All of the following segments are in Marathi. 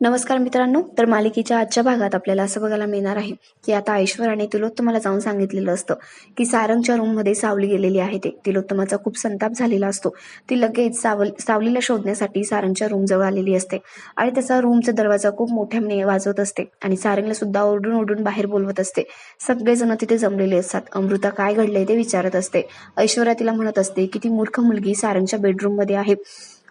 नमस्कार मित्रांनो तर मालिकेच्या आजच्या भागात आपल्याला असं बघायला मिळणार आहे की आता ऐश्वराने तिलोत्तमाला जाऊन सांगितलेलं असतं की सारंगच्या रूममध्ये सावली गेलेली आहे ते. तिलोत्तमाचा खूप संताप झालेला असतो. ती लगेच सावल सावलीला शोधण्यासाठी सारंगच्या रूमजवळ आलेली असते आणि त्याचा रूमचा दरवाजा खूप मोठ्याने वाजवत असते आणि सारंगला सुद्धा ओरडून ओरडून बाहेर बोलवत असते. सगळेजण तिथे जमलेले असतात. अमृता काय घडलंय ते विचारत असते. ऐश्वर्या तिला म्हणत असते की ती मूर्ख मुलगी सारंगच्या बेडरूममध्ये आहे.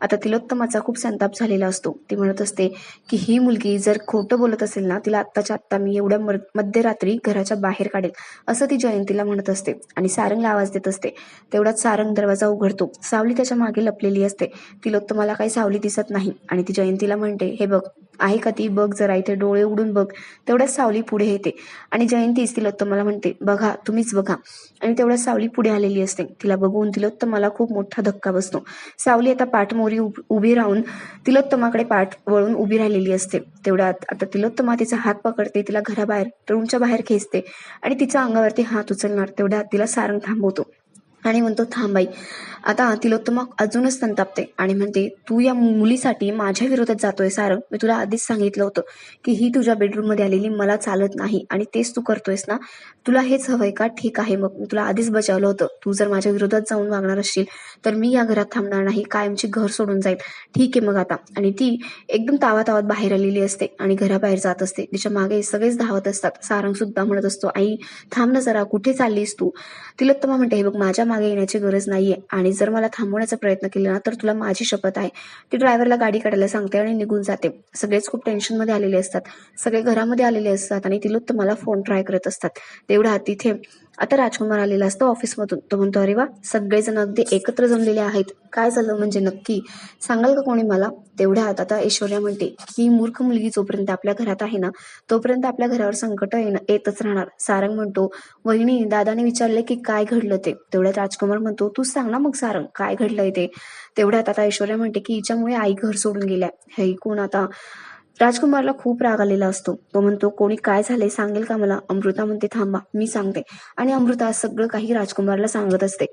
आता तिलोत्तमाचा खूप संताप झालेला असतो. ती म्हणत असते की ही मुलगी जर खोटं बोलत असेल ना तिला आत्ताच्या आत्ता मी एवढ्या मध्यरात्री घराच्या बाहेर काढेल असं ती जयंतीला म्हणत असते आणि सारंगला आवाज देत असते. तेवढाच सारंग दरवाजा उघडतो. सावली त्याच्यामागे लपलेली असते. तिलोत्तमाला काही सावली दिसत नाही आणि ती जयंतीला म्हणते हे बघ आहे का ती? बघ जरा इथे डोळे उघडून बघ. तेवढ्याच सावली पुढे येते. आणि जयंतीच तिलोत्तमाला म्हणते बघा तुम्हीच बघा. आणि तेवढ्याच सावली पुढे आलेली असते. तिला बघून तिलोत्तमाला खूप मोठा धक्का बसतो. सावली आता पाठमोरी उभ- उभी राहून तिलोत्तमाकडे पाठ वळून उभी राहिलेली असते. तेवढ्यात आता तिलोत्तमा तिचा हात पकडते तिला घराबाहेर रूमच्या बाहेर खेचते आणि तिच्या अंगावरती हात उचलणार. तेवढ्यात तिला सारंग थांबवतो. आणि म्हणतो थांबाई आता तिलोत्तमा अजूनच संतापते आणि म्हणते तू या मुलीसाठी माझ्या विरोधात जातोय सारंग मी तुला आधीच सांगितलं होतं की ही तुझ्या बेडरूममध्ये आलेली मला चालत नाही आणि तेच तू करतोयस ना? तुला हेच हवंय का? ठीक आहे मग. मी तुला आधीच बजावलं होतं. तू जर माझ्या विरोधात जाऊन वागणार असशील तर मी या घरात थांबणार नाही. कायमची घर सोडून जाईल. ठीक आहे मग आता. आणि ती एकदम तावा तावात बाहेर आलेली असते आणि घराबाहेर जात असते. तिच्यामागे सगळेच धावत असतात. सारंग सुद्धा म्हणत असतो आई थांब ना जरा. कुठे चाललीस तू? तिलोत्तमा म्हणते हे बघ माझ्या मागे येण्याची गरज नाहीये आणि जर मला थांबवण्याचा प्रयत्न केला ना तर तुला माझी शपथ आहे. ती ड्रायव्हरला गाडी काढायला सांगते आणि निघून जाते. सगळेच खूप टेन्शनमध्ये आलेले असतात. सगळे घरामध्ये आलेले असतात आणि तिलोत्तमाला फोन ट्राय करत असतात. तेवढा तिथे आता राजकुमार आलेला असतो ऑफिसमधून. तो म्हणतो अरे वा सगळेजण अगदी एकत्र जमलेले आहेत. काय झालं म्हणजे नक्की? सांगाल का कोणी मला? तेवढ्यात आता ऐश्वर्या म्हणते की ही मूर्ख मुलगी जोपर्यंत आपल्या घरात आहे ना तोपर्यंत आपल्या घरावर संकट येणं येतच राहणार. सारंग म्हणतो वहिनी दादाने विचारले की काय घडलं ते? तेवढ्यात राजकुमार म्हणतो तू सांग ना मग सारंग काय घडलंय ते? तेवढ्यात आता ऐश्वर्या म्हणते की हिच्यामुळे आई घर सोडून गेल्या. हे ऐकून आता? राजकुमारला खूप राग आलेला असतो. तो म्हणतो कोणी काय झाले सांगेल का मला? अमृता म्हणते थांबा मी सांगते. आणि अमृता सगळं काही राजकुमारला सांगत असते.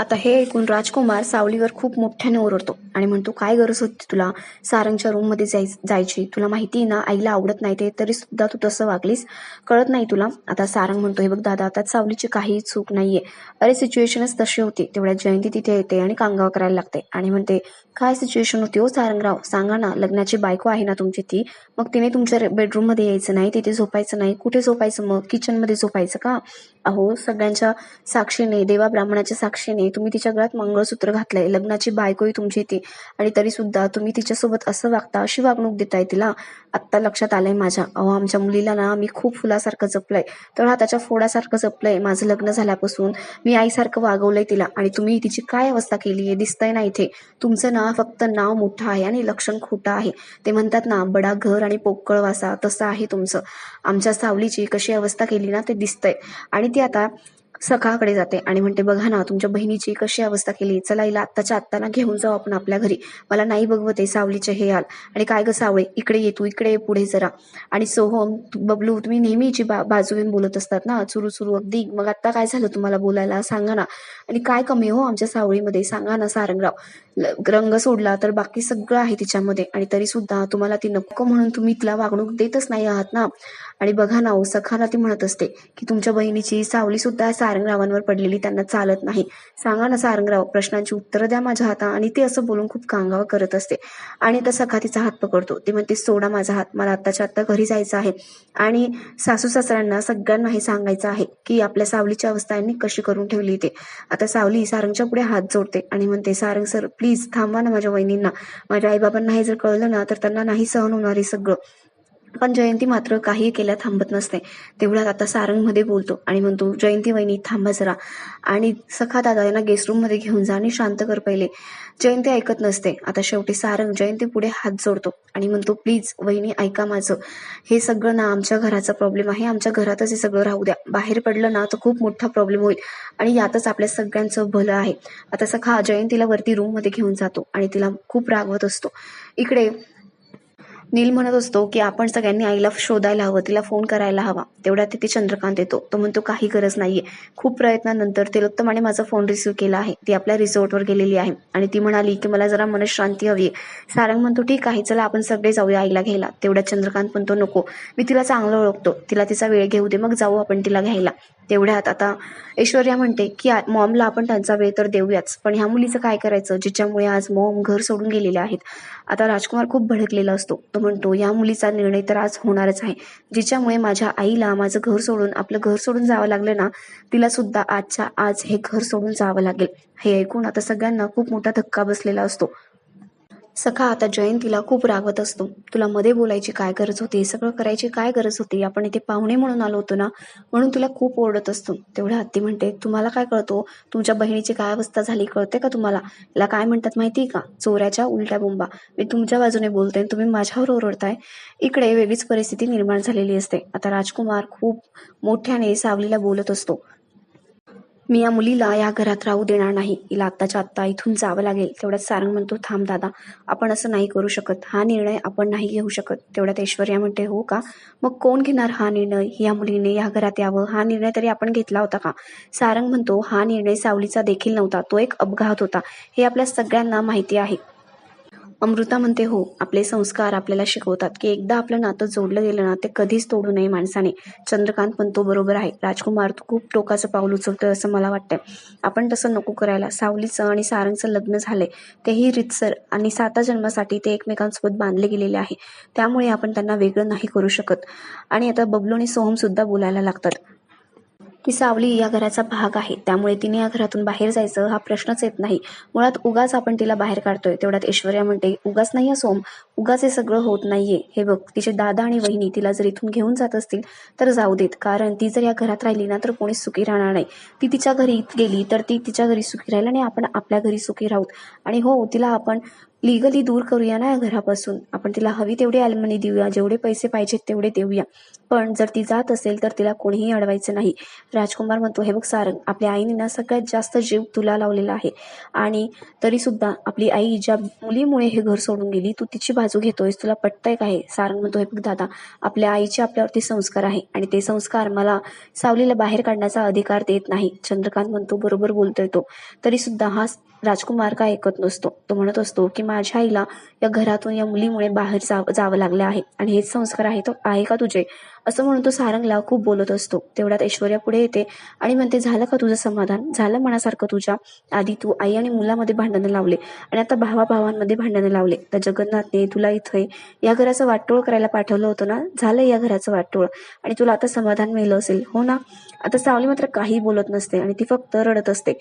आता हे ऐकून राजकुमार सावलीवर खूप मोठ्याने ओरडतो आणि म्हणतो काय गरज होती तुला? सारंगच्या रूममध्ये जाय जायची. तुला माहिती आहे ना आईला आवडत नाही ते तरी सुद्धा तू तसं वागलीस. कळत नाही तुला. आता सारंग म्हणतो हे बघ दादा आता सावलीची काही चूक नाहीये. अरे सिच्युएशनच तशी होती. तेवढ्या जयंती तिथे येते आणि कांगाव करायला लागते. आणि म्हणते काय सिच्युएशन होती हो सारंगराव? सांगा ना लग्नाची बायको आहे ना तुमची ती. मग तिने तुमच्या बेडरूममध्ये यायचं नाही तिथे झोपायचं नाही. कुठे झोपायचं मग? किचनमध्ये झोपायचं का? अहो सगळ्यांच्या साक्षीने देवा ब्राह्मणाच्या साक्षीने तुम्ही तिच्या गळ्यात मंगळसूत्र घातलंय. लग्नाची बायकोही तुमची ती. आणि तरी सुद्धा तुम्ही तिच्यासोबत असं वागता अशी वागणूक देताय तिला आत्ता लक्षात आलंय माझ्या. अहो आमच्या मुलीला ना मी खूप फुलासारखं जपलंय. तर हा त्याच्या फोडासारखं जपलंय. माझं लग्न झाल्यापासून मी आईसारखं वागवलंय तिला. आणि तुम्ही तिची काय अवस्था केली आहे? दिसतंय ना इथे? तुमचं ना फक्त नाव मोठं आहे आणि लक्षण खोटं आहे. ते म्हणतात ना बडा घर आणि पोकळ वासा. तसं आहे तुमचं. आमच्या सावलीची कशी अवस्था केली ना ते दिसतंय. आणि ती आता सकाळकडे जाते आणि म्हणते बघा ना तुमच्या बहिणीची कशी अवस्था केली? चला हिला आत्ताच्या आत्ताना घेऊन जाऊ आपण आपल्या घरी. मला नाही बघवते सावलीचे हे हाल. आणि काय ग सावळे? इकडे ये तू इकडे ये पुढे जरा. आणि सोहम बबलू तुम्ही नेहमीची बा बाजू घेऊन बोलत असतात ना सुरू सुरू अगदी. मग आत्ता काय झालं तुम्हाला बोलायला? सांगा ना. आणि काय कमी हो आमच्या सावळीमध्ये? सांगा ना सारंगराव. रंग सोडला तर बाकी सगळं आहे तिच्यामध्ये. आणि तरी सुद्धा तुम्हाला ती नको म्हणून तुम्ही तिला वागणूक देतच नाही आहात ना. आणि बघा ना हो, सखाला ती म्हणत असते की तुमच्या बहिणीची सावली सुद्धा सारंगरावांवर पडलेली त्यांना चालत नाही. सांगा ना सारंगराव प्रश्नांची उत्तरं द्या माझ्या हाता आणि ती असं बोलून खूप कांगावा करत असते. आणि आता सखा तिचा हात पकडतो. ते म्हणते सोडा माझा हात. मला आत्ताच्या आत्ता घरी जायचं आहे. आणि सासू सासऱ्यांना सगळ्यांना हे सांगायचं आहे की आपल्या सावलीची अवस्था यांनी कशी करून ठेवली ते आता सावली सारंगच्या पुढे हात जोडते आणि म्हणते सारंग सर प्लीज थांबा ना माझ्या वहिनींना. माझ्या आईबाबांना हे जर कळलं ना तर त्यांना नाही सहन होणार हे सगळं. पण जयंती मात्र काही केल्या थांबत नसते. तेवढ्यात आता सारंगमध्ये बोलतो आणि म्हणतो जयंती वहिनी थांबा जरा. आणि सखा दादा यांना गेस्ट रूममध्ये घेऊन जा आणि शांत कर पहिले. जयंती ऐकत नसते. आता शेवटी सारंग जयंती पुढे हात जोडतो आणि म्हणतो प्लीज वहिनी ऐका माझं. हे सगळं ना आमच्या घराचा प्रॉब्लेम आहे. आमच्या घरातच हे सगळं राहू द्या. बाहेर पडलं ना तर खूप मोठा प्रॉब्लेम होईल आणि यातच आपल्या सगळ्यांचं भलं आहे. आता सखा जयंतीला वरती रूममध्ये घेऊन जातो आणि तिला खूप रागवत असतो. इकडे नील म्हणत असतो की आपण सगळ्यांनी आईला शोधायला हवं तिला फोन करायला हवा. तेवढ्या तिथे चंद्रकांत येतो. तो म्हणतो काही गरज नाहीये. खूप प्रयत्नानंतर तिलोत्तमाने माझा फोन रिसीव्ह केला आहे. ती आपल्या रिसॉर्टवर गेलेली आहे. आणि ती म्हणाली की मला जरा मनशांती हवी आहे. सारंग म्हणतो ठीक आहे चला आपण सगळे जाऊया आईला घ्यायला. तेवढ्या चंद्रकांत म्हणतो नको. मी तिला चांगलं ओळखतो. तिला तिचा वेळ घेऊ दे. मग जाऊ आपण तिला घ्यायला. तेवढ्यात आता ऐश्वर्या म्हणते की मॉमला आपण त्यांचा वेळ तर देऊयाच. पण ह्या मुलीचं काय करायचं? जिच्यामुळे आज मॉम घर सोडून गेलेले आहेत. आता राजकुमार खूप भडकलेला असतो. तो म्हणतो या मुलीचा निर्णय तर आज होणारच आहे. जिच्यामुळे माझ्या आईला माझं घर सोडून आपलं घर सोडून जावं लागलं ना तिला सुद्धा आजच्या आज हे घर सोडून जावं लागेल. हे ऐकून आता सगळ्यांना खूप मोठा धक्का बसलेला असतो. सखा आता जयंतीला खूप रागवत असतो. तुला मध्ये बोलायची काय गरज होती? सगळं करायची काय गरज होती? आपण इथे पाहुणे म्हणून आलो होतो ना म्हणून तुला खूप ओरडत असतो. तेवढ्या हत्ती म्हणते तुम्हाला काय कळतो? तुमच्या बहिणीची काय अवस्था झाली? कळते का तुम्हाला? याला काय म्हणतात माहिती का? चोऱ्याच्या उलट्या बोंबा. मी तुमच्या बाजूने बोलते तुम्ही माझ्यावर ओरडताय. इकडे वेगळीच परिस्थिती निर्माण झालेली असते. आता राजकुमार खूप मोठ्याने सावलीला बोलत असतो. मी या मुलीला या घरात राहू देणार नाही. हिला आत्ताच्या आत्ता इथून जावं लागेल. तेवढ्यात सारंग म्हणतो थांब दादा आपण असं नाही करू शकत. हा निर्णय आपण नाही घेऊ शकत. तेवढ्यात ऐश्वर्या म्हणते हो का? मग कोण घेणार हा निर्णय? या मुलीने या घरात यावं? हा निर्णय तरी आपण घेतला होता का? सारंग म्हणतो हा निर्णय सावलीचा देखील नव्हता. तो एक अपघात होता. हे आपल्या सगळ्यांना माहिती आहे. अमृता म्हणते हो आपले संस्कार आपल्याला शिकवतात की एकदा आपलं नातं जोडलं गेलं ना ते कधीच तोडू नये माणसाने. चंद्रकांत पण तो बरोबर आहे. राजकुमार तू खूप टोकाचं पाऊल उचलतोय असं मला वाटतंय. आपण तसं नको करायला. सावलीचं आणि सारंगचं लग्न झालंय. तेही रितसर आणि साता जन्मासाठी ते एकमेकांसोबत बांधले गेलेले आहे. त्यामुळे आपण त्यांना वेगळं नाही करू शकत. आणि आता बबलू आणि सोहम सुद्धा बोलायला लागतात. की सावली या घराचा भाग आहे. त्यामुळे तिने या घरातून बाहेर जायचं हा प्रश्नच येत नाही. मुळात उगाच आपण तिला बाहेर काढतोय. तेवढ्यात ऐश्वर्या म्हणते उगाच नाही सोम उगाच हे सगळं होत नाहीये. हे बघ तिचे दादा आणि वहिनी तिला जर इथून घेऊन जात असतील तर जाऊ देत. कारण ती जर या घरात राहिली ना तर कोणी सुखी राहणार नाही. ती तिच्या घरी गेली तर ती तिच्या घरी सुखी राहील आणि आपण आपल्या घरी सुखी राहूत आणि हो तिला आपण लिगली दूर करूया ना या घरापासून. आपण तिला हवी तेवढी अल्मनी देऊया. जेवढे पैसे पाहिजेत तेवढे देऊया. पण जर ती जात असेल तर तिला कोणीही अडवायचं नाही. राजकुमार म्हणतो हे बघ सारंग आपल्या आईने ना सगळ्यात जास्त जीव तुला लावलेला आहे. आणि तरी सुद्धा आपली आई ज्या मुलीमुळे हे घर सोडून गेली तू तिची बाजू घेतोयस तुला पटतंय का हे? सारंग म्हणतो हे बघ दादा आपल्या आईचे आपल्यावरती संस्कार आहे. आणि ते संस्कार मला सावलीला बाहेर काढण्याचा अधिकार देत नाही. चंद्रकांत म्हणतो बरोबर बोलतोय तो. तरी सुद्धा हा राजकुमार का ऐकत नसतो. तो म्हणत असतो की माझ्या आईला या घरातून या मुलीमुळे बाहेर जाव जावं लागलं आहे. आणि हेच संस्कार आहे तो आहे का तुझे? असं म्हणून तो सारंगला खूप बोलत असतो. तेवढ्यात ऐश्वर्या पुढे येते आणि म्हणते झालं का तुझं समाधान? झालं मनासारखं तुझ्या? आधी तू आई आणि मुलामध्ये भांडणं लावले आणि आता भावा भावांमध्ये भांडणं लावले. तर जगन्नाथने तुला इथे या घराचं वाटोळ करायला पाठवलं होतं ना? झालं या घराचं वाटोळ. आणि तुला आता समाधान मिळलं असेल. हो ना? आता सावली मात्र काही बोलत नसते आणि ती फक्त रडत असते.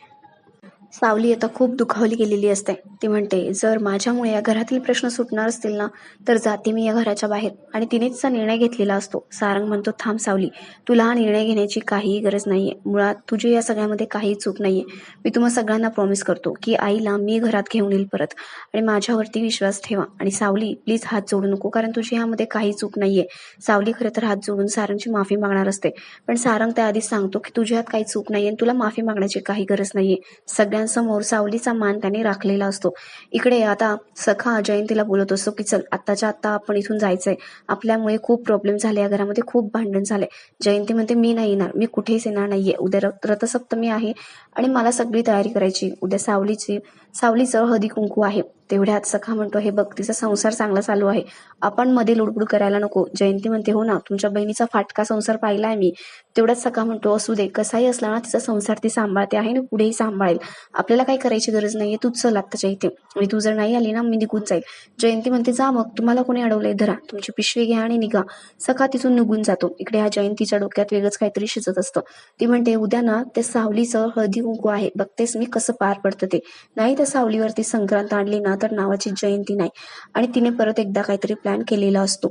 सावली आता खूप दुखावली गेलेली असते. ती म्हणते जर माझ्यामुळे या घरातील प्रश्न सुटणार असतील ना तर जाते मी या घराच्या बाहेर. आणि तिनेच निर्णय घेतलेला असतो. सारंग म्हणतो थांब सावली तुला हा निर्णय घेण्याची काहीही गरज नाहीये. मुळात तुझी या सगळ्यामध्ये काही चूक नाहीये. मी तुम्हा सगळ्यांना प्रॉमिस करतो की आईला मी घरात घेऊन येईल परत. आणि माझ्यावरती विश्वास ठेवा. आणि सावली प्लीज हात जोडू नको कारण तुझी ह्यामध्ये काही चूक नाहीये. सावली खरं तर हात जोडून सारंगची माफी मागणार असते. पण सारंग त्याआधीच सांगतो की तुझ्या हात काही चूक नाहीये आणि तुला माफी मागण्याची काही गरज नाहीये. सगळ्या सगळ्यांसमोर सावलीचा मान त्याने राखलेला असतो. इकडे आता सखा जयंतीला बोलत असतो की चल आत्ताच्या आत्ता आपण इथून जायचंय. आपल्यामुळे खूप प्रॉब्लेम झाले या घरामध्ये खूप भांडण झाले. जयंती म्हणते मी नाही येणार मी कुठेच येणार नाहीये. उद्या रथसप्तमी आहे आणि मला सगळी तयारी करायची. उद्या सावलीची सावलीचं हळदी कुंकू आहे. तेवढ्यात सखा म्हणतो हे बघ तिचा संसार चांगला चालू आहे. आपण मध्ये लुडबुड करायला नको. जयंती म्हणते हो ना तुमच्या बहिणीचा फाटका संसार पाहिलाय मी. तेवढ्यात सखा म्हणतो असू दे कसाही असला ना तिचा संसार ती सांभाळते आहे आणि पुढेही सांभाळेल. आपल्याला काही करायची गरज नाहीये तूच चल आत्ताच्या इथे. आणि तू जर नाही आली ना मी निघून जाईल. जयंती म्हणते जा मग तुम्हाला कोणी अडवलंय धरा. तुमची पिशवी घ्या आणि निघा. सखा तिथून निघून जातो. इकडे ह्या जयंतीच्या डोक्यात वेगळंच काहीतरी शिजत असतं. ती म्हणते उद्या ना ते सावलीचं हळदी कुंकू आहे. बघतेस मी कसं पार पडतं ते. नाही त्या सावलीवरती संक्रांत आणली ना तर नावाची जयंती नाही. आणि तिने परत एकदा काहीतरी प्लॅन केलेला असतो.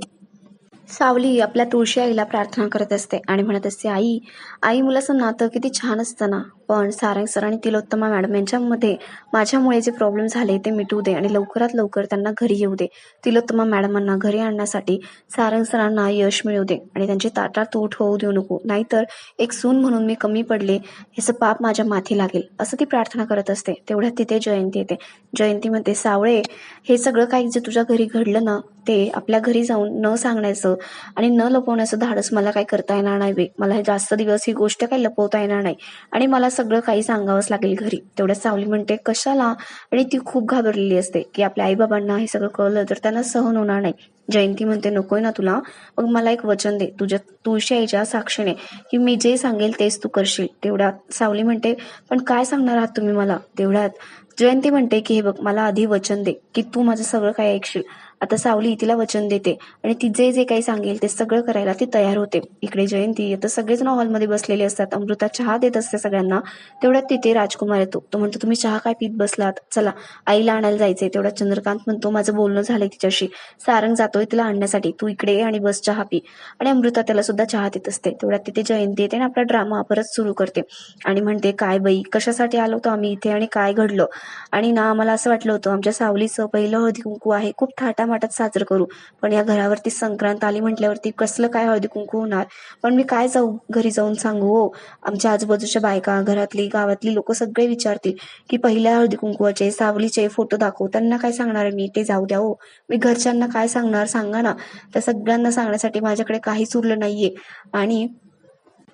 सावली आपल्या तुळशी आईला प्रार्थना करत असते आणि म्हणत असते आई आई मुलाचं नातं किती छान असतं ना. पण सारंग सर आणि तिलोत्तमा मॅडम यांच्यामध्ये माझ्यामुळे जे प्रॉब्लेम झाले ते मिटू दे आणि लवकरात लवकर त्यांना घरी येऊ दे. तिलोत्तमा मॅडमांना घरी आणण्यासाठी सारंग सरांना यश मिळू दे आणि त्यांची ताटात तूट होऊ देऊ नको. नाहीतर एक सून म्हणून मी कमी पडले ह्याचं पाप माझ्या माथी लागेल. असं ती प्रार्थना करत असते. तेवढ्यात तिथे जयंती येते. जयंती म्हणते सावळे हे सगळं काही जे तुझ्या घरी घडलं ना ते आपल्या घरी जाऊन न सांगण्याचं आणि न लपवण्याचं धाडस मला काय करता येणार नाही मला हे जास्त दिवस ही गोष्ट काही लपवता येणार नाही. आणि मला सगळं काही सांगावंच लागेल घरी. तेवढ्यात सावली म्हणते कशाला? आणि ती खूप घाबरलेली असते की आपल्या आईबाबांना हे सगळं कळलं तर त्यांना सहन होणार नाही. जयंती म्हणते नकोय ना तुला. मग मला एक वचन दे. तुझ्या तुळशी आईच्या साक्षीने की मी जे सांगेल तेच तू करशील. तेवढ्यात सावली म्हणते पण काय सांगणार आहात तुम्ही मला? तेवढ्यात जयंती म्हणते की हे बघ मला आधी वचन दे की तू माझं सगळं काय ऐकशील. आता सावली तिला वचन देते आणि ती जे जे काही सांगेल ते सगळं करायला ती तयार होते. इकडे जयंती आता सगळेजण हॉलमध्ये बसलेले असतात. अमृता चहा देत असते सगळ्यांना. तेवढ्यात तिथे राजकुमार येतो. तो म्हणतो तुम्ही चहा काय पीत बसलात? चला आईला आणायला जायचंय. तेवढा चंद्रकांत म्हणतो माझं बोलणं झालंय तिच्याशी. सारंग जातोय तिला आणण्यासाठी. तू इकडे ये आणि बस चहा पी. आणि अमृता त्याला सुद्धा चहा देत असते. तेवढ्यात तिथे जयंती येते आणि आपला ड्रामा परत सुरू करते. आणि म्हणते काय बाई कशासाठी आलो होतो आम्ही इथे आणि काय घडलं? आणि ना आम्हाला असं वाटलं होतं आमच्या सावलीचं पहिलं हळदी कुंकू आहे. खूप थाटामाटात साजरं करू. पण या घरावरती संक्रांत आली म्हटल्यावरती कसलं काय हळदी कुंकू होणार? पण मी काय जाऊ? घरी जाऊन सांगू हो. आमच्या आजूबाजूच्या बायका घरातली गावातली लोक सगळे विचारतील की पहिल्या हळदी कुंकुवाचे सावलीचे फोटो दाखव. त्यांना काय सांगणार मी? ते जाऊ द्या हो. मी घरच्यांना काय सांगणार सांगा ना. त्या सगळ्यांना सांगण्यासाठी माझ्याकडे काहीच उरलं नाहीये. आणि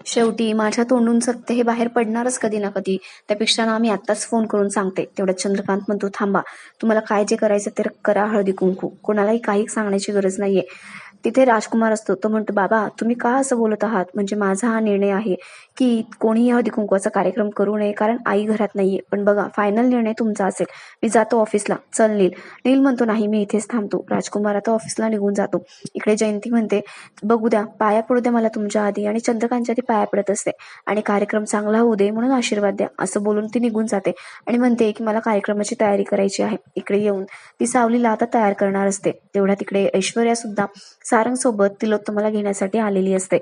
शेवटी माझ्या तोंडून सत्य हे बाहेर पडणारच कधी ना कधी त्यापेक्षा ना मी आत्ताच फोन करून सांगते. तेवढ्यात चंद्रकांत म्हणतो थांबा तुम्हाला काय जे करायचं ते करा हळदी कुंकू. कोणालाही काही सांगण्याची गरज नाहीये. तिथे राजकुमार असतो. तो म्हणतो बाबा तुम्ही का असं बोलत आहात? म्हणजे माझा हा निर्णय आहे की कोणीही हळदी कुंकवाचा कार्यक्रम करू नये कारण आई घरात नाहीये. पण बघा फायनल निर्णय तुमचा असेल. मी जातो ऑफिसला चल नील. नील म्हणतो नाही मी इथेच थांबतो. राजकुमार आता ऑफिसला निघून जातो. इकडे जयंती म्हणते बघू द्या पाया पडू द्या मला तुमच्या आधी आणि चंद्रकांतच्या आधी पाया पडत असते आणि कार्यक्रम चांगला होऊ दे म्हणून आशीर्वाद द्या. असं बोलून ती निघून जाते आणि म्हणते की मला कार्यक्रमाची तयारी करायची आहे. इकडे येऊन ती सावलीला आता तयार करणार असते. तेवढ्या तिकडे ऐश्वर्या सुद्धा सारंग सोबत तिलोत्तमाला घेण्यासाठी आलेली असते.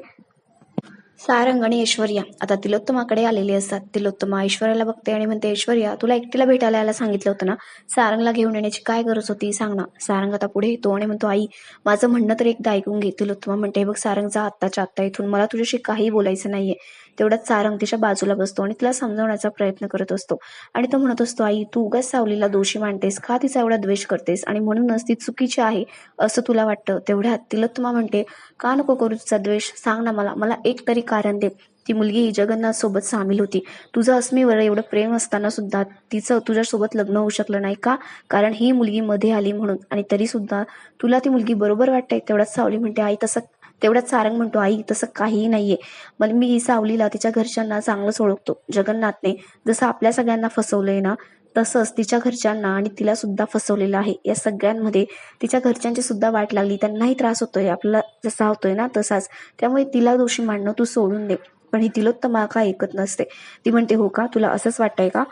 सारंग आणि ऐश्वर्या आता तिलोत्तमाकडे आलेली असतात. तिलोत्तमा ऐश्वर्याला बघते आणि म्हणते ऐश्वर्या तुला एकटीला भेटायला यायला सांगितलं होतं ना? सारंगला घेऊन येण्याची काय गरज होती? सांग ना. सारंग आता पुढे येतो आणि म्हणतो आई माझं म्हणणं तर एकदा ऐकून घे. तिलोत्तमा म्हणते बघ सारंग जा आत्ताच्या आत्ता इथून. मला तुझ्याशी काही बोलायचं नाहीये. तेवढ्याच सारंग तिच्या बाजूला बसतो आणि तिला समजवण्याचा प्रयत्न करत असतो. आणि तो म्हणत असतो आई तू उगाच सावलीला दोषी मांडतेस का? तिचा एवढा द्वेष करतेस आणि म्हणूनच ती चुकीची आहे असं तुला वाटतं तेवढ्यात तिलोत्तमा म्हणते का नको करू तिचा द्वेष? सांग ना मला. मला एक तरी कारण दे. ती मुलगी ही जगन्नाथ सोबत सामील होती. तुझं अस्मीवर एवढं प्रेम असताना सुद्धा तिचं तुझ्यासोबत लग्न होऊ शकलं नाही का? कारण ही मुलगी मध्ये आली म्हणून. आणि तरी सुद्धा तुला ती मुलगी बरोबर वाटते तेवढ्याच सावली म्हणते आई तसं तेवढ्यात सारंग म्हणतो आई तसं काहीही नाहीये. मग मी सावलीला तिच्या घरच्यांना चांगलंच ओळखतो जगन्नाथने जसं आपल्या सगळ्यांना फसवलंय ना तसंच तिच्या घरच्यांना आणि तिला सुद्धा फसवलेलं आहे. या सगळ्यांमध्ये तिच्या घरच्यांची सुद्धा वाट लागली. त्यांनाही त्रास होतोय. आपला जसा होतोय ना तसाच. त्यामुळे तिला दोषी मांडणं तू सोडून दे. पण ही तिलोत्तमा का ऐकत नसते. ती म्हणते हो का? तुला असंच वाटतंय का?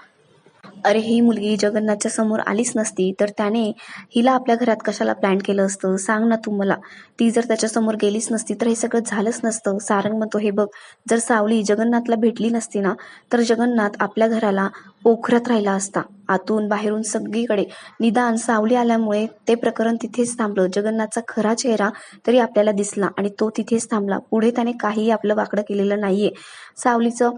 अरे ही मुलगी जगन्नाथच्या समोर आलीच नसती तर त्याने हिला आपल्या घरात कशाला प्लॅन केलं असतं? सांग ना तू मला. ती जर त्याच्यासमोर गेलीच नसती तर हे सगळं झालंच नसतं. सारंग म्हणतो हे बघ जर सावली जगन्नाथला भेटली नसती ना तर जगन्नाथ आपल्या घराला पोखरत राहिला असता. आतून बाहेरून सगळीकडे निदान सावली आल्यामुळे ते प्रकरण तिथेच थांबलं. जगन्नाथचा खरा चेहरा तरी आपल्याला दिसला आणि तो तिथेच थांबला. पुढे त्याने काहीही आपलं वाकडं केलेलं नाहीये. सावलीचं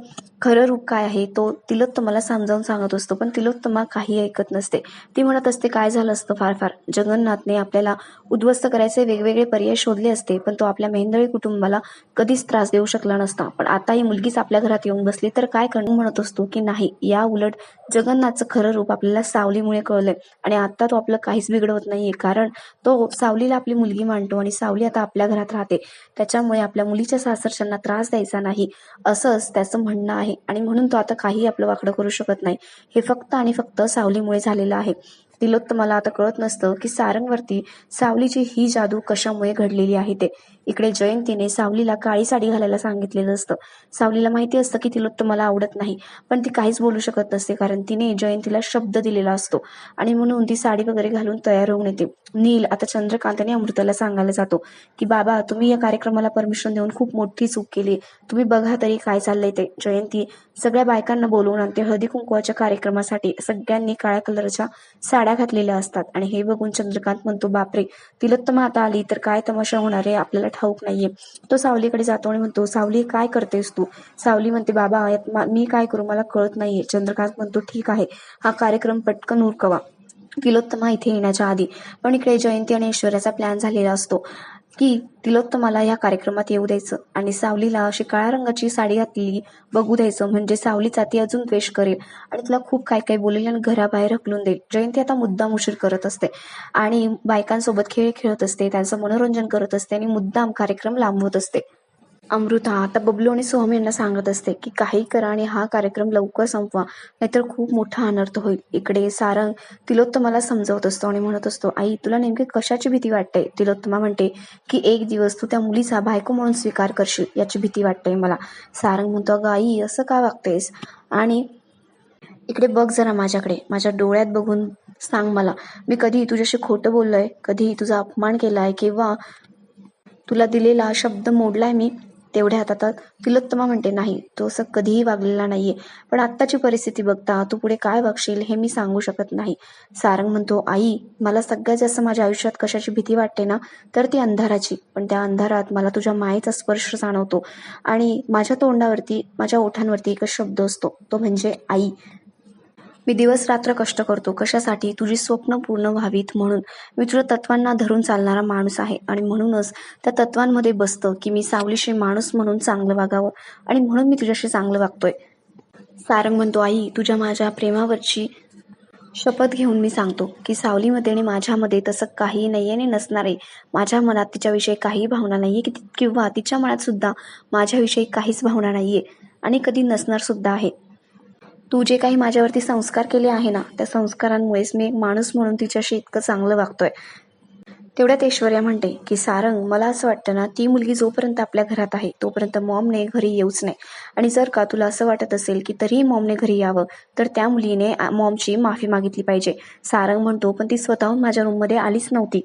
खरं रूप काय आहे तो तिलोत्तमाला समजावून सांगत असतो. पण तिलोत्तमा काही ऐकत नसते. ती म्हणत असते काय झालं असतं फार फार? जगन्नाथने आपल्याला उद्ध्वस्त करायचे वेगवेगळे पर्याय शोधले असते पण तो आपल्या मेंदळी कुटुंबाला कधीच त्रास देऊ शकला नसता. पण आता ही मुलगीच आपल्या घरात येऊन बसली तर काय करणं म्हणत असतो की नाही या उलट जगन्नाथचं खरं रूप आपल्याला सावलीमुळे कळलंय आणि आता तो आपलं काहीच बिघडवत नाहीये कारण तो सावलीला आपली मुलगी मांडतो आणि सावली आता आपल्या घरात राहते. त्याच्यामुळे आपल्या मुलीच्या सासरच्यांना त्रास द्यायचा नाही असंच त्याचं म्हणणं आहे आणि म्हणून तो आता काही आपलं वाकडं करू शकत नाही. हे फक्त आणि फक्त सावलीमुळे झालेलं आहे. तिलोत्तमाला आता कळत नसतं की सारंगवरती सावलीची ही जादू कशामुळे घडलेली आहे ते. इकडे जयंतीने सावलीला काळी साडी घालायला सांगितलेलं असतं. सावलीला माहिती असतं की तिलोत्तमाला आवडत नाही पण ती काहीच बोलू शकत नसते कारण तिने जयंतीला शब्द दिलेला असतो आणि म्हणून ती साडी वगैरे घालून तयार होऊन येते. नील आता चंद्रकांत आणि अमृताला सांगायला जातो की बाबा तुम्ही या कार्यक्रमाला परमिशन देऊन खूप मोठी चूक केली. तुम्ही बघा तरी काय चाललंय ते. जयंती सगळ्या बायकांना बोलवून आणते. हळदी कुंकवाच्या कार्यक्रमासाठी सगळ्यांनी काळ्या कलरच्या साड्या घातलेल्या असतात. आणि हे बघून चंद्रकांत म्हणतो बापरे तिलोत्तमा आता आली तर काय तमाशा होणार आहे? आपल्याला ठाऊक नाहीये. तो सावलीकडे जातो आणि म्हणतो सावली काय करतेस तू? सावली म्हणते बाबा यात मी काय करू? मला कळत नाहीये. चंद्रकांत म्हणतो ठीक आहे हा कार्यक्रम पटकन उरकवा. तिलोत्तमा इथे येण्याच्या आधी पण इकडे जयंती आणि ऐश्वर्याचा प्लॅन झालेला असतो. की तिलोत्तमाला या कार्यक्रमात येऊ द्यायचं आणि सावलीला अशी काळ्या रंगाची साडी घातलेली बघू द्यायचं. म्हणजे सावलीचा ती अजून द्वेष करेल आणि तिला खूप काय काय बोलेल आणि घराबाहेर हकलून देईल. जयंती आता मुद्दाम उशीर करत असते आणि बायकांसोबत खेळ खेळत असते त्यांचं मनोरंजन करत असते आणि मुद्दाम कार्यक्रम लांबवत असते. अमृता आता बबलू आणि सोहम यांना सांगत असते की काही करा आणि हा कार्यक्रम लवकर संपवा नाहीतर खूप मोठा अनर्थ होईल. इकडे सारंग तिलोत्तमाला समजावत असतो आणि म्हणत असतो आई तुला नेमकी कशाची भीती वाटते? तिलोत्तमा म्हणते की एक दिवस तू त्या मुलीचा बायको म्हणून स्वीकार करशील याची भीती वाटते मला. सारंग म्हणतो अगं आई असं का वागतेस? आणि इकडे बघ जरा माझ्याकडे माझ्या डोळ्यात बघून सांग मला. मी कधी तुझ्याशी खोटं बोललोय कधी तुझा अपमान केलाय किंवा तुला दिलेला शब्द मोडलाय मी तेवढ्यात आता तिलोत्तमा म्हणते नाही तो असं कधीही वागलेला नाहीये. पण आत्ताची परिस्थिती बघता तू पुढे काय वागशील हे मी सांगू शकत नाही. सारंग म्हणतो आई मला सगळ्यात जास्त माझ्या आयुष्यात कशाची भीती वाटते ना तर ती अंधाराची. पण त्या अंधारात मला तुझ्या मायेचा स्पर्श जाणवतो. आणि माझ्या तोंडावरती माझ्या ओठांवरती एकच शब्द असतो तो म्हणजे आई. मी दिवस रात्र कष्ट करतो. कशासाठी? तुझी स्वप्न पूर्ण व्हावीत म्हणून. मी तुझ्या तत्वांना धरून चालणारा माणूस आहे आणि म्हणूनच त्या तत्वांमध्ये बसतं की मी सावलीशी माणूस म्हणून चांगलं वागावं आणि म्हणून मी तुझ्याशी चांगलं वागतोय. सारंग म्हणतो आई तुझ्या माझ्या प्रेमावरची शपथ घेऊन मी सांगतो की सावलीमध्ये आणि माझ्यामध्ये तसं काही नाही आणि नसणार आहे. माझ्या मनात तिच्याविषयी काही भावना नाही की किंवा तिच्या मनात सुद्धा माझ्याविषयी काहीच भावना नाही आहे आणि कधी नसणार सुद्धा आहे. तू जे काही माझ्यावरती संस्कार केले आहे ना त्या संस्कारांमुळेच मी एक माणूस म्हणून तिच्याशी इतकं चांगलं वागतोय. तेवढ्यात ऐश्वर्या म्हणते की सारंग मला असं वाटतं ना ती मुलगी जोपर्यंत आपल्या घरात आहे तोपर्यंत मॉमने घरी येऊच नाही आणि जर का तुला असं वाटत असेल की तरीही मॉमने घरी यावं तर त्या मुलीने मॉमची माफी मागितली पाहिजे. सारंग म्हणतो पण ती स्वतःहून माझ्या रूममध्ये आलीच नव्हती.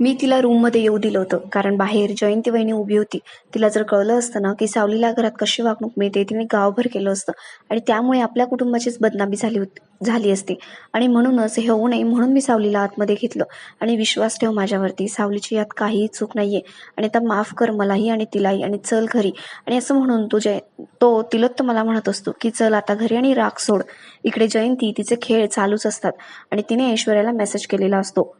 मी तिला रूममध्ये येऊ दिलं होतं. कारण बाहेर जयंती वहिनी उभी होती. तिला जर कळलं असतं ना की सावलीला घरात कशी वागणूक मिळते तिने गावभर केलं असतं. आणि त्यामुळे आपल्या कुटुंबाचीच बदनामी झाली होती झाली असती. आणि म्हणूनच हे होऊ नये म्हणून मी सावलीला आतमध्ये घेतलं. आणि विश्वास ठेव माझ्यावरती सावलीची यात काहीही चूक नाहीये. आणि आता माफ कर मलाही आणि तिलाही आणि चल घरी. आणि असं म्हणून तुझे तो तिलोत्त मला म्हणत असतो की चल आता घरी आणि राग सोड. इकडे जयंती तिचे खेळ चालूच असतात. आणि तिने ऐश्वर्याला मेसेज केलेला असतो.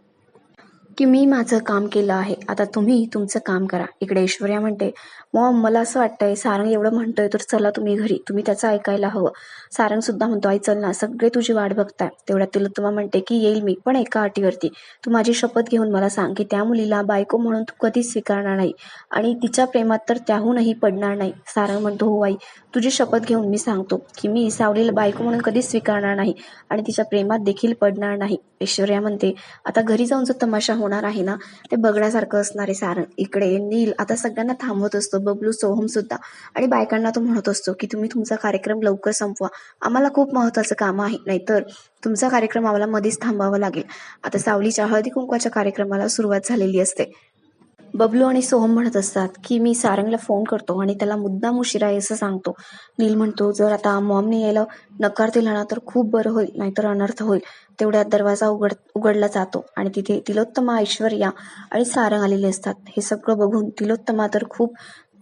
की मी माझं काम केलं आहे. आता तुम्ही तुमचं काम करा. इकडे ऐश्वर्या म्हणते मॉम मला असं वाटतंय सारंग एवढं म्हणतोय तर चला तुम्ही घरी. तुम्ही त्याचं ऐकायला हवं. सारंग सुद्धा म्हणतो आई चल ना. सगळे तुझी वाट बघताय. तेवढ्यात तुम्हाला म्हणते की येईल मी पण एका अटीवरती. तू माझी शपथ घेऊन मला सांग की त्या मुलीला बायको म्हणून तू कधीच स्वीकारणार नाही आणि तिच्या प्रेमात तर त्याहूनही पडणार नाही. सारंग म्हणतो हो आई. तुझी शपथ घेऊन मी सांगतो की मी सावलीला बायको म्हणून कधीच स्वीकारणार नाही आणि तिच्या प्रेमात देखील पडणार नाही. ऐश्वर्या म्हणते आता घरी जाऊन जो तमाशा होणार आहे ना ते बघण्यासारखं असणारे सारण इकडे नील आता सगळ्यांना थांबवत असतो बबलू सोहम सुद्धा. आणि बायकांना तो म्हणत असतो की तुम्ही तुमचा कार्यक्रम लवकर संपवा. आम्हाला खूप महत्वाचं काम आहे. नाहीतर तुमचा कार्यक्रम आम्हाला मध्येच थांबावा लागेल. आता सावलीच्या हळदी कुंकवाच्या कार्यक्रमाला सुरुवात झालेली असते. बबलू आणि सोहम म्हणत असतात की मी सारंगला फोन करतो आणि त्याला मुद्दाम उशिरा आहे असं सांगतो. नील म्हणतो जर आता मॉमने यायला नकार दिला ना तर खूप बरं होईल नाहीतर अनर्थ होईल. तेवढ्यात दरवाजा उघड उघडला जातो आणि तिथे तिलोत्तमा ऐश्वर्या आणि सारंग आलेले असतात. हे सगळं बघून तिलोत्तमा तर खूप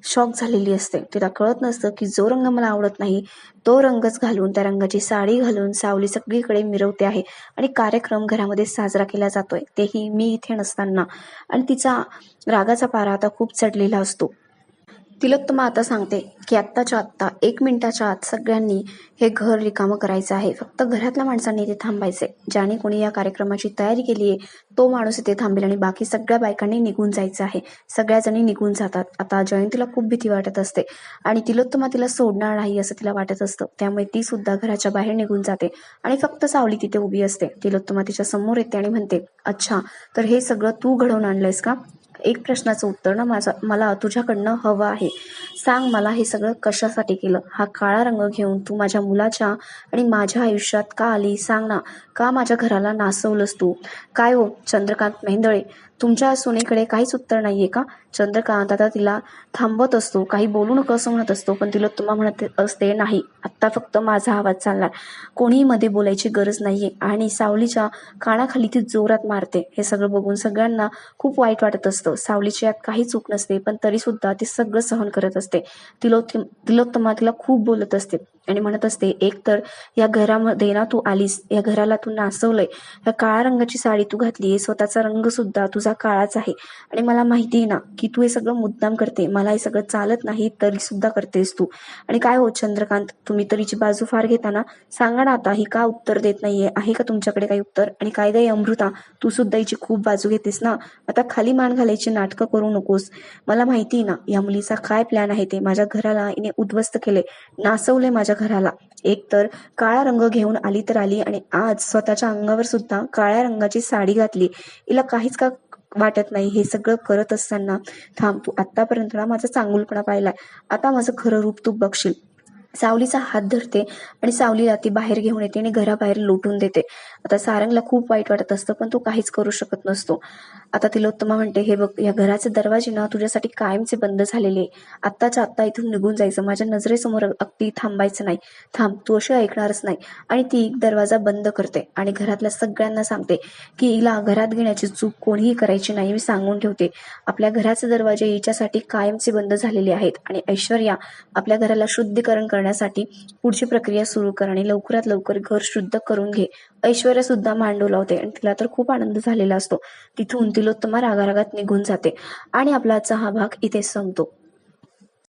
शॉक झालेली असते. तिला कळत नसतं की जो रंग मला आवडत नाही तो रंगच घालून त्या रंगाची साडी घालून सावली सगळीकडे मिरवते आहे आणि कार्यक्रम घरामध्ये साजरा केला जातोय. तेही मी इथे नसताना. आणि तिचा रागाचा पारा आता खूप चढलेला असतो. तिलोत्तमा आता सांगते की आत्ताच्या आत्ता एक मिनिटाच्या आत सगळ्यांनी हे घर रिकामं करायचं आहे. फक्त घरातल्या माणसांनी इथे थांबायचे ज्याने कोणी या कार्यक्रमाची तयारी केली आहे तो माणूस इथे थांबेल आणि बाकी सगळ्या बायकांनी निघून जायचं आहे. सगळ्याजणी निघून जातात. आता जयंतीला खूप भीती वाटत असते. आणि तिलोत्तमा तिला सोडणार नाही असं तिला वाटत असतं. त्यामुळे ती सुद्धा घराच्या बाहेर निघून जाते. आणि फक्त सावली तिथे उभी असते. तिलोत्तमा तिच्या समोर येते आणि म्हणते अच्छा तर हे सगळं तू घडवून आणलंयस का? एक प्रश्नाचं उत्तर ना माझा मला तुझ्याकडनं हवं आहे. सांग मला हे सगळं कशासाठी केलं? हा काळा रंग घेऊन तू माझ्या मुलाच्या आणि माझ्या आयुष्यात का आली? सांग ना. का माझ्या घराला नासवलंस तू? काय हो चंद्रकांत मेंदळे? तुमच्या सुनेकडे काहीच उत्तर नाहीये का? चंद्रकांत आता तिला थांबवत असतो. काही बोलू नको असं म्हणत असतो पण तिला तुम्हा म्हणत असते नाही आत्ता फक्त माझा आवाज चालणार. कोणीही मध्ये बोलायची गरज नाहीये आणि सावलीच्या कानाखाली ती जोरात मारते. हे सगळं बघून सगळ्यांना खूप वाईट वाटत असतं. सावलीची यात काही चूक नसते पण तरी सुद्धा ती सगळं सहन करत असते. तिलोत्तम तिलोत्तमा तिला खूप बोलत असते. आणि म्हणत असते एक तर या घरामध्ये ना तू आलीस या घराला तू नाचवलंय या काळ्या रंगाची साडी तू घातली स्वतःचा रंग सुद्धा तुझा काळाच आहे. आणि मला माहिती आहे ना की तू हे सगळं मुद्दाम करते मला हे सगळं चालत नाही तरी सुद्धा करतेस तू. आणि काय हो चंद्रकांत तुम्ही तरीची बाजू फार घेताना सांगा ना आता ही का उत्तर देत नाहीये? आहे का तुमच्याकडे काही उत्तर? आणि काय दे अमृता तू सुद्धा हिची खूप बाजू घेतेस ना? आता खाली मान घालायची नाटकं करू नकोस. मला माहिती ना या मुलीचा काय प्लॅन आहे ते? माझ्या घराला हिने उद्ध्वस्त केले नाचवले माझ्या घराला. एक तर काळा रंग घेऊन आली तर आली आणि आज स्वतःच्या अंगावर सुद्धा काळ्या रंगाची साडी घातली. हिला काहीच का वाटत नाही. हे सगळं करत असताना थांब तू आतापर्यंत ना माझा चांगुलपणा पाहिलाय. आता माझं खरं रूप तू बघशील. सावलीचा हात धरते आणि सावलीला ती बाहेर घेऊन येते आणि घराबाहेर लोटून देते. आता सारंगला खूप वाईट वाटत असतं पण तो काहीच करू शकत नसतो. आता तिलोत्तमा म्हणते हे बघ या घराचे दरवाजे ना तुझ्यासाठी कायमचे बंद झालेले आत्ताच्या आत्ता इथून निघून जायचं. माझ्या नजरेसमोर अगदी थांबायचं नाही. थांब तू अशी ऐकणारच नाही. आणि ती दरवाजा बंद करते आणि घरातल्या सगळ्यांना सांगते की हिला घरात घेण्याची चूक कोणीही करायची नाही मी सांगून ठेवते. आपल्या घराचे दरवाजे हिच्यासाठी कायमचे बंद झालेले आहेत आणि ऐश्वर्या आपल्या घराला शुद्धीकरण करण्यासाठी पुढची प्रक्रिया सुरू कर आणि लवकरात लवकर घर शुद्ध करून घे. ऐश्वर्या सुद्धा मांडू लावते आणि तिला तर खूप आनंद झालेला असतो. तिथून तिलोत्तमा रागारागात निघून जाते आणि आपला आजचा हा भाग इथे संपतो.